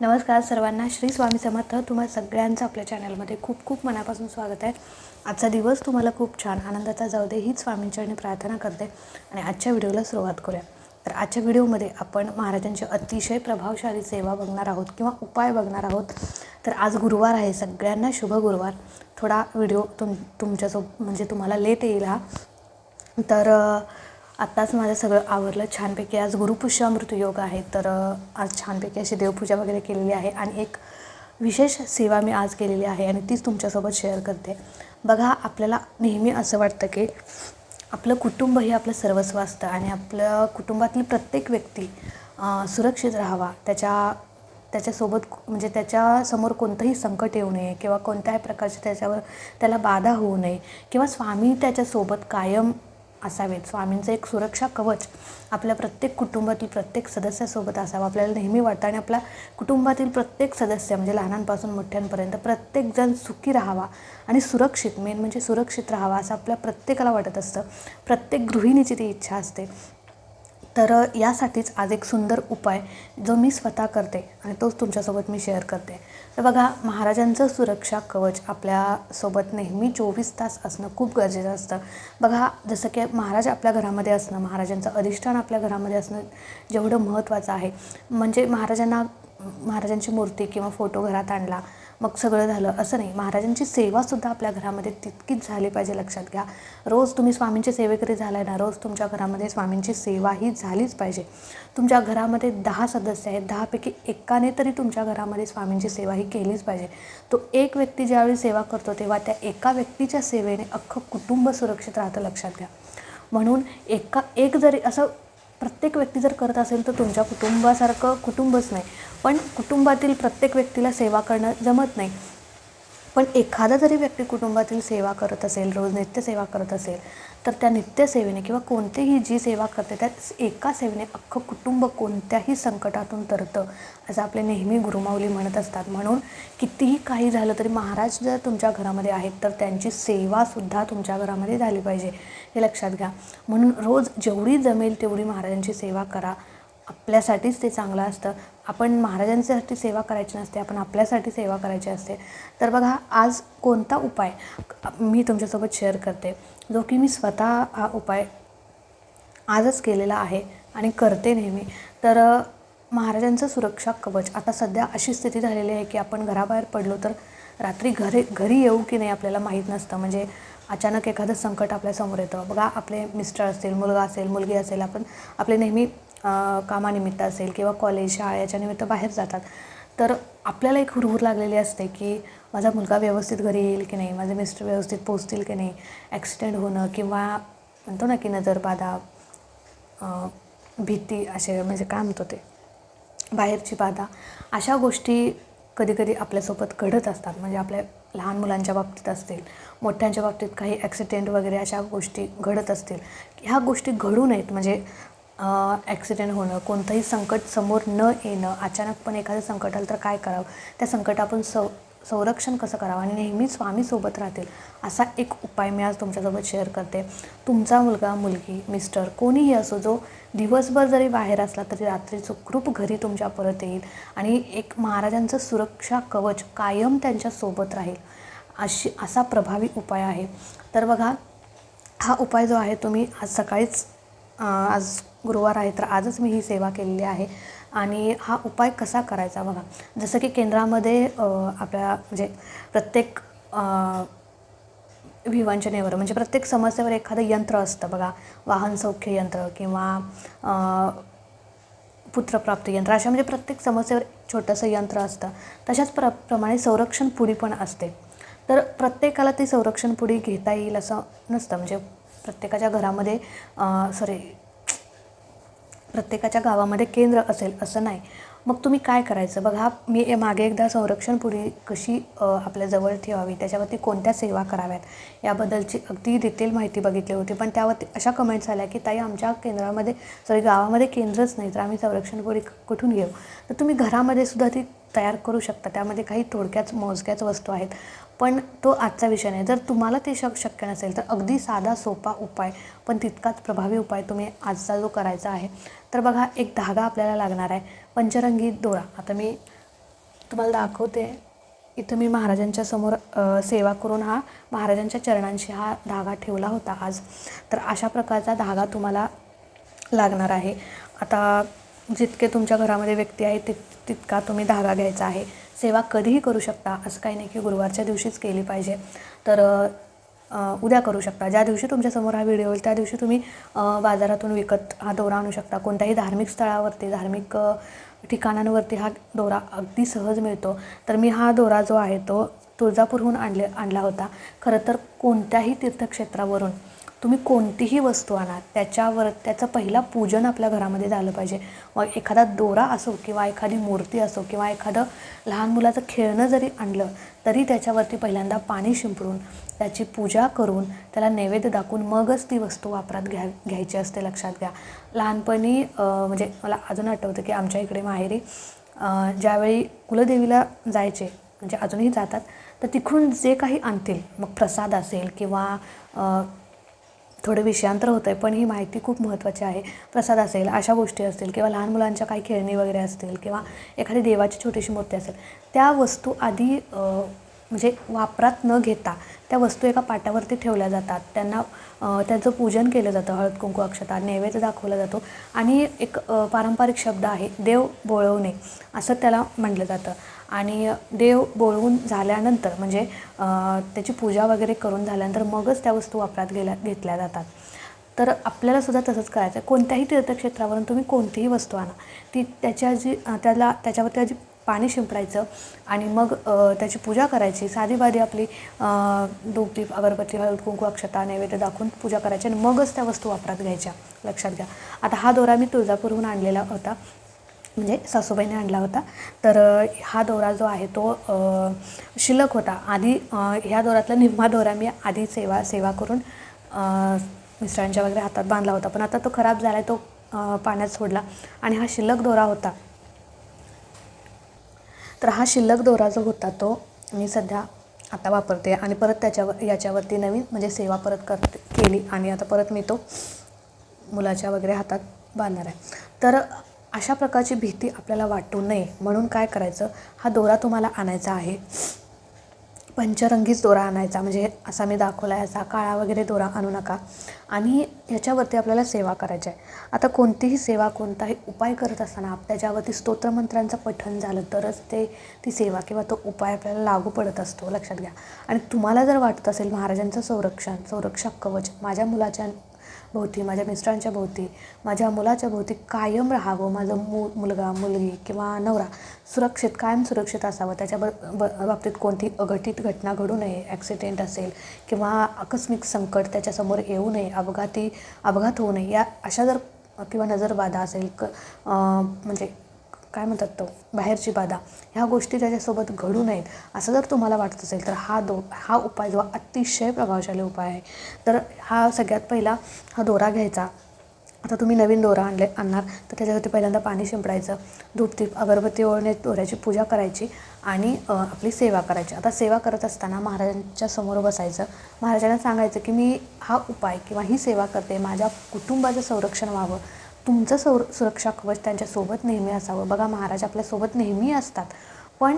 नमस्कार सर्वांना. श्री स्वामी समर्थ तुम्हा सगळ्यांचं आपल्या चॅनलमध्ये खूप खूप मनापासून स्वागत आहे. आजचा दिवस तुम्हाला खूप छान आनंदाचा जाऊ दे हीच स्वामींच्याने प्रार्थना करते. आणि आजच्या व्हिडिओला सुरुवात करूया. तर आजच्या व्हिडिओमध्ये आपण महाराजांची अतिशय प्रभावशाली सेवा बघणार आहोत किंवा उपाय बघणार आहोत. तर आज गुरुवार आहे. सगळ्यांना शुभ गुरुवार. थोडा व्हिडिओ तुम तुमच्यासोब म्हणजे तुम्हाला लेट येईल हा. तर आत्ताच माझं सगळं आवरलं. छानपैकी आज गुरुपुष्यामृत योग आहे. तर आज छानपैकी अशी देवपूजा वगैरे केलेली आहे. आणि एक विशेष सेवा मी आज केलेली आहे आणि तीच तुमच्यासोबत शेअर करते. बघा आपल्याला नेहमी असं वाटतं की आपलं कुटुंब हे आपलं सर्वस्व असतं आणि आपलं कुटुंबातील प्रत्येक व्यक्ती सुरक्षित राहावा. त्याच्या त्याच्यासोबत म्हणजे त्याच्यासमोर कोणतंही संकट येऊ नये किंवा कोणत्याही प्रकारचे त्याच्यावर त्याला बाधा होऊ नये किंवा स्वामी त्याच्यासोबत कायम असावेत. स्वामींचं एक सुरक्षा कवच आपल्या प्रत्येक कुटुंबातील प्रत्येक सदस्यासोबत असावं. आपल्याला नेहमी वाटतं आणि आपल्या कुटुंबातील प्रत्येक सदस्य म्हणजे लहानांपासून मोठ्यांपर्यंत प्रत्येकजण सुखी राहावा आणि सुरक्षित मेन म्हणजे सुरक्षित राहावा असं आपल्या प्रत्येकाला वाटत असतं. प्रत्येक गृहिणीची ती इच्छा असते. तर यासाठीच आज एक सुंदर उपाय जो मी स्वतः करते आणि तोच तुमच्यासोबत मी शेअर करते. तर बघा महाराजांचं सुरक्षा कवच आपल्यासोबत नेहमी चोवीस तास असणं खूप गरजेचं असतं. बघा जसं की महाराज आपल्या घरामध्ये असणं महाराजांचं अधिष्ठान आपल्या घरामध्ये असणं जेवढं महत्त्वाचं आहे. म्हणजे महाराजांना महाराजांची मूर्ती किंवा फोटो घरात आणला मग सगळं झालं. असं नाही. महाराजांची सेवासुद्धा आपल्या घरामध्ये तितकीच झाली पाहिजे लक्षात घ्या. रोज तुम्ही स्वामींचे सेवेकरी झालाय ना रोज तुमच्या घरामध्ये स्वामींची सेवा ही झालीच पाहिजे. तुमच्या घरामध्ये दहा सदस्य आहेत. दहापैकी एकाने तरी तुमच्या घरामध्ये स्वामींची सेवा ही केलीच पाहिजे. तो एक व्यक्ती ज्यावेळी सेवा करतो तेव्हा त्या एका व्यक्तीच्या सेवेने अख्खं कुटुंब सुरक्षित राहतं लक्षात घ्या. म्हणून एका एक जरी असं प्रत्येक व्यक्ती जर करत असेल तर तुमच्या कुटुंबासारखं कुटुंबच नाही. पण कुटुंबातील प्रत्येक व्यक्तीला सेवा करणं जमत नाही. पण एखादा जरी व्यक्ती कुटुंबातील सेवा करत असेल रोज नित्यसेवा करत असेल तर त्या नित्यसेवेने किंवा कोणतीही जी सेवा करते त्या एका सेवेने अख्खं कुटुंब कोणत्याही संकटातून तरतं असं आपले नेहमी गुरुमाऊली म्हणत असतात. म्हणून कितीही काही झालं तरी महाराज जर तुमच्या घरामध्ये आहेत तर त्यांची सेवासुद्धा तुमच्या घरामध्ये झाली पाहिजे हे लक्षात घ्या. म्हणून रोज जेवढी जमेल तेवढी महाराजांची सेवा करा. आपल्यासाठीच ते चांगलं असतं. आपण महाराजांच्यासाठी सेवा करायची नसते आपण आपल्यासाठी सेवा करायची असते. तर बघा आज कोणता उपाय मी तुमच्यासोबत शेअर करते जो की मी स्वतः हा उपाय आजच केलेला आहे आणि करते नेहमी. तर महाराजांचं सुरक्षा कवच. आता सध्या अशी स्थिती झालेली आहे की आपण घराबाहेर पडलो तर रात्री घरी घरी येऊ की नाही आपल्याला माहीत नसतं. म्हणजे अचानक एखादं संकट आपल्यासमोर येतं. बघा आपले मिस्टर असतील मुलगा असेल मुलगी असेल आपण आपले नेहमी कामानिमित्त असेल किंवा कॉलेज शाळा याच्या निमित्त बाहेर जातात. तर आपल्याला एक हुरहुर लागलेली असते की माझा मुलगा व्यवस्थित घरी येईल की नाही? माझे मिस्टर व्यवस्थित पोचतील की नाही? ॲक्सिडेंट होणं किंवा म्हणतो ना की नजरबाधा भीती असे म्हणजे काय म्हणतो ते? बाहेरची बाधा. अशा गोष्टी कधीकधी आपल्यासोबत घडत असतात. म्हणजे आपल्या लहान मुलांच्या बाबतीत असतील मोठ्यांच्या बाबतीत काही ॲक्सिडेंट वगैरे अशा गोष्टी घडत असतील. ह्या गोष्टी घडू नयेत. म्हणजे ॲक्सिडेंट होणं कोणतंही संकट समोर न येणं अचानकपणे एखादं संकट आलं तर काय करावं? त्या संकटातून सौ संरक्षण कसं करावं? आणि नेहमी स्वामीसोबत राहतील असा एक उपाय मी आज तुमच्यासोबत शेअर करते. तुमचा मुलगा मुलगी मिस्टर कोणीही असो जो दिवसभर जरी बाहेर असला तरी रात्री सुखरूप घरी तुमच्या परत येईल. आणि एक महाराजांचं सुरक्षा कवच कायम त्यांच्यासोबत राहील. अशी असा प्रभावी उपाय आहे. तर बघा हा उपाय जो आहे तुम्ही आज सकाळीच आज गुरुवार आहे तर आजच मी ही सेवा केलेली आहे. आणि हा उपाय कसा करायचा बघा. जसं की केंद्रामध्ये आपल्या म्हणजे प्रत्येक विवंचनेवर म्हणजे प्रत्येक समस्येवर एखादं यंत्र असतं बघा. वाहन सौख्य यंत्र किंवा पुत्रप्राप्त पुत्रप्राप्ती यंत्र अशा म्हणजे प्रत्येक समस्येवर छोटंसं यंत्र असतं. तशाच प्र प्रमाणे संरक्षण पुडी पण असते. तर प्रत्येकाला ती संरक्षण पुडी घेता येईल असं नसतं. म्हणजे प्रत्येकाच्या घरामध्ये सॉरी प्रत्येकाच्या गावामध्ये केंद्र असेल असं नाही. मग तुम्ही काय करायचं? बघा मी ए- मागे एकदा संरक्षण पुढी कशी आपल्या जवळ ठेवावी त्याच्यावरती कोणत्या सेवा कराव्यात? याबद्दलची अगदी डिटेल माहिती बघितली होती पण त्यावरती अशा कमेंट्स आल्या की ताई आमच्या केंद्रामध्ये सॉरी गावामध्ये केंद्रच नाही तर आम्ही संरक्षण पुढी कुठून घेऊ? तर तुम्ही घरामध्ये सुद्धा ती तयार करू शकता. त्यामध्ये काही थोडक्याच मोजक्याच वस्तू आहेत. पण तो आजचा विषय नाही. जर तुम्हाला ते शक शक्य नसेल तर अगदी साधा सोपा उपाय पण तितकाच प्रभावी उपाय तुम्ही आजचा जो करायचा आहे तर बघा एक धागा आपल्याला लागणार आहे. पंचरंगी दोरा आता मी तुम्हाला दाखवते. इथं मी महाराजांच्या समोर सेवा करून हा महाराजांच्या चरणांशी हा धागा ठेवला होता आज. तर अशा प्रकारचा धागा तुम्हाला लागणार आहे. आता जितके तुमच्या घरामध्ये व्यक्ती आहेत तित तितका तुम्ही धागा घ्यायचा आहे. सेवा कधीही करू शकता असं काही नाही की गुरुवारच्या दिवशीच केली पाहिजे. तर उद्या करू शकता. ज्या दिवशी तुमच्यासमोर हा व्हिडिओ होईल त्या दिवशी तुम्ही बाजारातून विकत हा दोरा आणू शकता. कोणत्याही धार्मिक स्थळावरती धार्मिक ठिकाणांवरती हा दोरा अगदी सहज मिळतो. तर मी हा दोरा जो आहे तो तुळजापूरहून आणले आणला होता. खरं तर कोणत्याही तीर्थक्षेत्रावरून तुम्ही कोणतीही वस्तू आणा त्याच्यावर त्याचं पहिला पूजन आपल्या घरामध्ये झालं पाहिजे. मग एखादा दोरा असो किंवा एखादी मूर्ती असो किंवा एखादं लहान मुलाचं खेळणं जरी आणलं तरी त्याच्यावरती पहिल्यांदा पाणी शिंपडून त्याची पूजा करून त्याला नैवेद्य दाखवून मगच ती वस्तू वापरात घ्या घ्यायची असते लक्षात घ्या. लहानपणी म्हणजे मला अजून आठवतं की आमच्या इकडे माहेरी ज्यावेळी कुलदेवीला जायचे म्हणजे अजूनही जातात तर तिकडून जे काही आणतील मग प्रसाद असेल किंवा थोडं विषयांतर होतं आहे पण ही माहिती खूप महत्त्वाची आहे. प्रसाद असेल अशा गोष्टी असतील किंवा लहान मुलांच्या काही खेळणी वगैरे असतील किंवा एखादी देवाची छोटीशी मूर्ती असेल त्या वस्तू आधी म्हणजे वापरात न घेता त्या वस्तू एका पाटावरती ठेवल्या जातात. त्यांना त्यांचं पूजन केलं जातं हळद कुंकू अक्षता नैवेद्य दाखवला जातो. आणि एक पारंपरिक शब्द आहे देव बोळवणे असं त्याला म्हटलं जातं. आणि देव बोलवून झाल्यानंतर म्हणजे त्याची पूजा वगैरे करून झाल्यानंतर मगच त्या वस्तू वापरात गेल्या घेतल्या जातात. तर आपल्याला सुद्धा तसंच करायचं आहे कोणत्याही तीर्थक्षेत्रावरून तुम्ही कोणतीही वस्तू आणा. ती त्याच्या जी त्याला त्याच्यावर त्याची पाणी शिंपडायचं आणि मग त्याची पूजा करायची. साधीबाधी आपली अ, अगरबत्ती हळद कुंकू अक्षता नैवेद्य दाखवून पूजा करायची आणि मगच त्या वस्तू वापरात घ्यायच्या. लक्षात घ्या. आता हा दोरा मी तुळजापूरहून आणलेला होता. म्हणजे सासूबाईने आणला होता. तर हा दोरा जो आहे तो शिल्लक होता. आधी ह्या दोऱ्यातला निम्मा दोरा मी आधी सेवा सेवा करून मिस्टरांच्या वगैरे हातात बांधला होता. पण आता तो खराब झाला आहे तो पाण्यात सोडला आणि हा शिल्लक दोरा होता. तर हा शिल्लक दोरा जो होता तो मी सध्या आता वापरते आणि परत त्याच्यावर याच्यावरती नवीन म्हणजे सेवा परत करते केली आणि आता परत मी तो मुलाच्या वगैरे हातात बांधणार आहे. तर अशा प्रकारची भीती आपल्याला वाटू नये. म्हणून काय करायचं? हा दोरा तुम्हाला आणायचा आहे. पंचरंगीच दोरा आणायचा. म्हणजे असा मी दाखवला आहे असा काळा वगैरे दोरा आणू नका. आणि ह्याच्यावरती आपल्याला सेवा करायची आहे. आता कोणतीही सेवा कोणताही उपाय करत असताना त्याच्यावरती स्तोत्रमंत्रांचं पठण झालं तरच ते ती सेवा किंवा तो उपाय आपल्याला लागू पडत असतो. लक्षात घ्या. आणि तुम्हाला जर वाटत असेल महाराजांचं संरक्षण संरक्षक कवच माझ्या मुलाच्या भोवती माझ्या मिस्टरांच्या भोवती माझ्या मुलाच्या भोवती कायम राहावं. माझं मु मुलगा मुलगी किंवा नवरा सुरक्षित कायम सुरक्षित असावं. त्याच्या ब ब बाबतीत कोणती अघटित घटना घडू नये ॲक्सिडेंट असेल किंवा आकस्मिक संकट त्याच्यासमोर येऊ नये अपघाती अपघात होऊ नये या अशा जर किंवा नजरबाधा असेल क म्हणजे काय म्हणतात तो? बाहेरची बाधा. ह्या गोष्टी त्याच्यासोबत घडू नयेत असं जर तुम्हाला वाटत असेल तर हा दो हा उपाय जो अतिशय प्रभावशाली उपाय आहे. तर हा सगळ्यात पहिला हा दोरा घ्यायचा. आता तुम्ही नवीन दोरा आणले आणणार तर त्याच्यावरती पहिल्यांदा पाणी शिंपडायचं. धूपदीप अगरबत्ती ओळणे दोऱ्याची पूजा करायची आणि आपली सेवा करायची. आता सेवा करत असताना महाराजांच्या समोर बसायचं. महाराजांना सांगायचं की मी हा उपाय किंवा ही सेवा करते माझ्या कुटुंबाचं संरक्षण व्हावं. तुमचं सौर सुरक्षा कवच त्यांच्यासोबत नेहमी असावं. बघा महाराज आपल्यासोबत नेहमी असतात. पण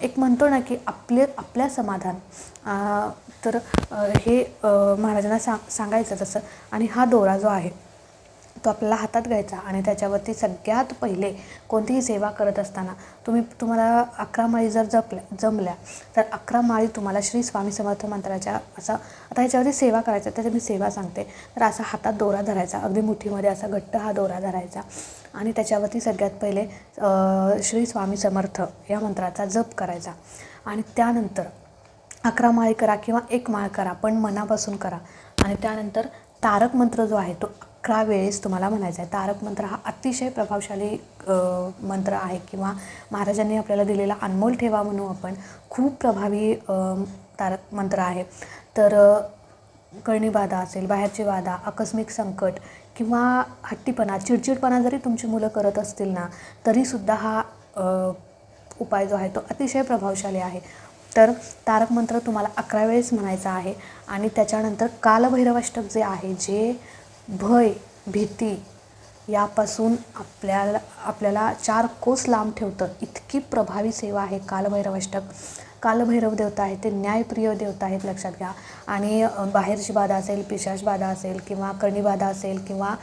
एक म्हणतो ना की आपले आपल्या समाधान. तर हे महाराजांना सा सांगायचं तसं. आणि हा दोरा जो आहे तो आपल्याला हातात घ्यायचा आणि त्याच्यावरती सगळ्यात पहिले कोणतीही सेवा करत असताना तुम्ही तुम्हाला अकरा माळी जर जपल्या जमल्या तर अकरा माळी तुम्हाला श्री स्वामी समर्थ मंत्राच्या असा आता ह्याच्यावरती सेवा करायचा त्याच्या मी सेवा सांगते. तर असा हातात दोरा धरायचा अगदी मुठीमध्ये असा घट्ट हा दोरा धरायचा आणि त्याच्यावरती सगळ्यात पहिले श्री स्वामी समर्थ या मंत्राचा जप करायचा. आणि त्यानंतर अकरा माळी करा किंवा एक माळ करा पण मनापासून करा. आणि त्यानंतर तारक मंत्र जो आहे तो अकरा वेळेस तुम्हाला म्हणायचा आहे तारक मंत्र हा अतिशय प्रभावशाली मंत्र आहे किंवा महाराजांनी आपल्याला दिलेला अनमोल ठेवा म्हणू आपण खूप प्रभावी तारक मंत्र आहे. तर अ, कळणी बाधा असेल बाहेरची बाधा आकस्मिक संकट किंवा हट्टीपणा चिडचिडपणा जरी तुमची मुलं करत असतील ना तरीसुद्धा हा उपाय जो आहे तो अतिशय प्रभावशाली आहे. तर तारक मंत्र तुम्हाला अकरा वेळेस म्हणायचा आहे आणि त्याच्यानंतर कालभैरवाष्टक जे आहे जे भय भीती यापासून आपल्याला आपल्याला चार कोस लांब ठेवतं. इतकी प्रभावी सेवा आहे कालभैरवाष्टक. कालभैरव देवता आहेत ते न्यायप्रिय देवता आहेत लक्षात घ्या. आणि बाहेरची बाधा असेल पिशाच बाधा असेल किंवा कर्णीबाधा असेल किंवा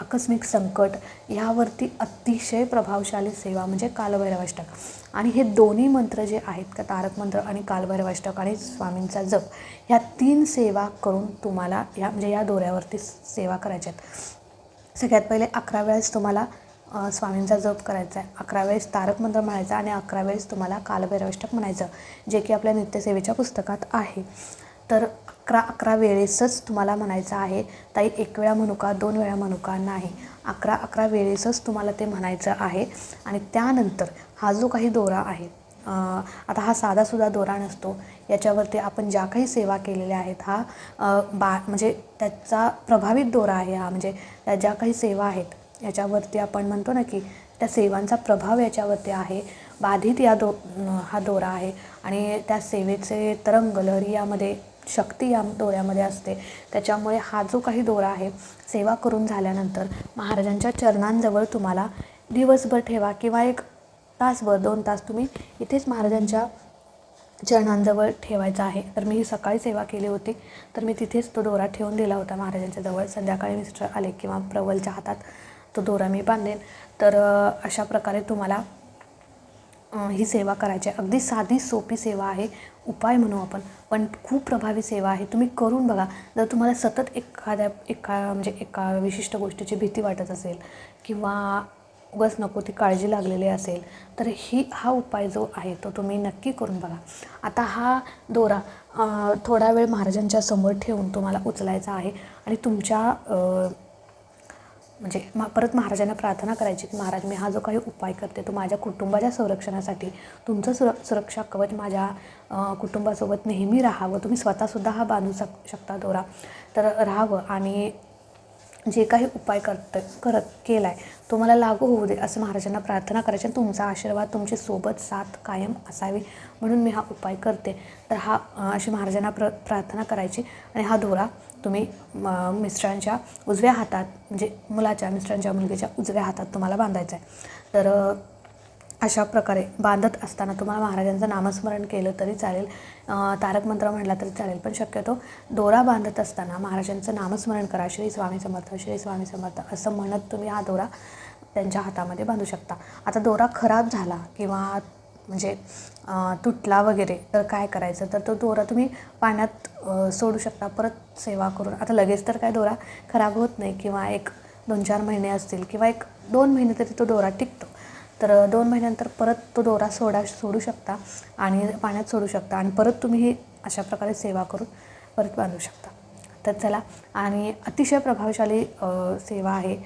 आकस्मिक संकट ह्यावरती अतिशय प्रभावशाली सेवा म्हणजे कालभैरवाष्टक आणि हे दोन्ही मंत्र जे आहेत का तारक मंत्र आणि कालभैरवाष्टक आणि स्वामींचा जप ह्या तीन सेवा करून तुम्हाला या म्हणजे या दोऱ्यावरती सेवा करायच्या आहेत सगळ्यात पहिले अकरा वेळेस तुम्हाला स्वामींचा जप करायचा आहे. अकरा वेळेस तारक मंत्र म्हणायचा आणि अकरा वेळेस तुम्हाला कालभैरवष्टक म्हणायचं जे की आपल्या नित्यसेवेच्या पुस्तकात आहे. तर अकरा अकरा वेळेसच तुम्हाला म्हणायचं आहे ताई एक वेळा म्हणू का दोन वेळा म्हणू का? नाही. अकरा अकरा वेळेसच तुम्हाला ते म्हणायचं आहे. आणि त्यानंतर हा जो काही दोरा आहे आता हा साधासुद्धा दोरा नसतो. याच्यावरती आपण ज्या काही सेवा केलेल्या आहेत हा बा म्हणजे त्याचा प्रभावित दोरा आहे हा. म्हणजे त्या ज्या काही सेवा आहेत याच्यावरती आपण म्हणतो ना की त्या सेवांचा प्रभाव याच्यावरती आहे. बाधित या दो हा दोरा आहे आणि त्या सेवेचे तरंग लहरी यामध्ये शक्ती या दोऱ्यामध्ये असते. त्याच्यामुळे हा जो काही दोरा आहे सेवा करून झाल्यानंतर महाराजांच्या चरणांजवळ तुम्हाला दिवसभर ठेवा किंवा एक तासभर दोन तास तुम्ही इथेच महाराजांच्या चरणांजवळ ठेवायचा आहे. तर मी ही सकाळी सेवा केली होती. तर मी तिथेच तो दोरा ठेवून दिला होता महाराजांच्या जवळ. संध्याकाळी मिस्टर आले किंवा प्रवलच्या हातात तो दोरा मी बांधेन तर अशा प्रकारे तुम्हाला ही सेवा करायची आहे. अगदी साधी सोपी सेवा आहे. उपाय म्हणू आपण पण खूप प्रभावी सेवा आहे. तुम्ही करून बघा. जर तुम्हाला सतत एखाद्या एका म्हणजे एका विशिष्ट गोष्टीची भीती वाटत असेल किंवा उगाच नको ती काळजी लागलेली असेल तर ही हा उपाय जो आहे तो तुम्ही नक्की करून बघा. आता हा दोरा थोडा वेळ महाराजांच्या समोर ठेवून तुम्हाला उचलायचा आहे आणि तुमच्या म्हणजे मा परत महाराजांना प्रार्थना करायची की महाराज मी हा जो काही उपाय करते तो माझ्या कुटुंबाच्या संरक्षणासाठी तुमचं सुर सुरक्षा कवच माझ्या कुटुंबासोबत नेहमी राहावं. तुम्ही स्वतःसुद्धा हा बांधू शक शकता दोरा. तर राहावं आणि जे काही उपाय करत करत केला आहे तो मला लागू होऊ दे असं महाराजांना प्रार्थना करायची आणि तुमचा आशीर्वाद तुमची सोबत साथ कायम असावी म्हणून मी हा उपाय करते. तर हा अशी महाराजांना प्र प्रार्थना करायची आणि हा दोरा तुम्ही म, मिस्टरांच्या उजव्या हातात म्हणजे मुलाच्या मिस्टरांच्या मुलगीच्या उजव्या हातात तुम्हाला बांधायचं आहे तर अशा प्रकारे बांधत असताना तुम्हाला महाराजांचं नामस्मरण केलं तरी चालेल. तारक मंत्र म्हटला तरी चालेल पण शक्यतो दोरा बांधत असताना महाराजांचं नामस्मरण करा श्री स्वामी समर्थ श्री स्वामी समर्थ असं म्हणत तुम्ही हा दोरा त्यांच्या हातामध्ये बांधू शकता. आता दोरा खराब झाला किंवा म्हणजे तुटला वगैरे तर काय करायचं? तर तो दोरा तुम्ही पाण्यात सोडू शकता. परत सेवा करून. आता लगेच तर काय दोरा खराब होत नाही किंवा एक दोन चार महिने असतील किंवा एक दोन महिने तरी तो दोरा टिकतो. तर दोन महिन्यानंतर परत तो दोरा सोडा सोडू शकता आणि पाण्यात सोडू शकता आणि परत तुम्ही ही अशा प्रकारे सेवा करून परत बांधू शकता. तर चला आणि अतिशय प्रभावशाली सेवा आहे.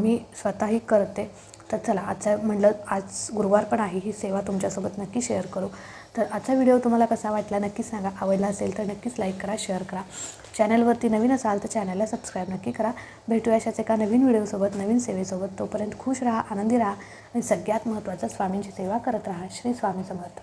मी स्वतःही करते. तर चला आजचा म्हटलं आज गुरुवार पण आहे ही सेवा तुमच्यासोबत नक्की शेअर करू. तर आजचा व्हिडिओ तुम्हाला कसा वाटला नक्कीच सांगा. आवडला असेल तर नक्कीच लाईक करा शेअर करा. चॅनलवरती नवीन असाल तर चॅनलला सबस्क्राईब नक्की करा. भेटूया अशाच एका नवीन व्हिडिओसोबत नवीन सेवेसोबत. तोपर्यंत खुश राहा आनंदी राहा आणि सगळ्यात महत्त्वाचं स्वामींची सेवा करत राहा. श्री स्वामी समर्थ.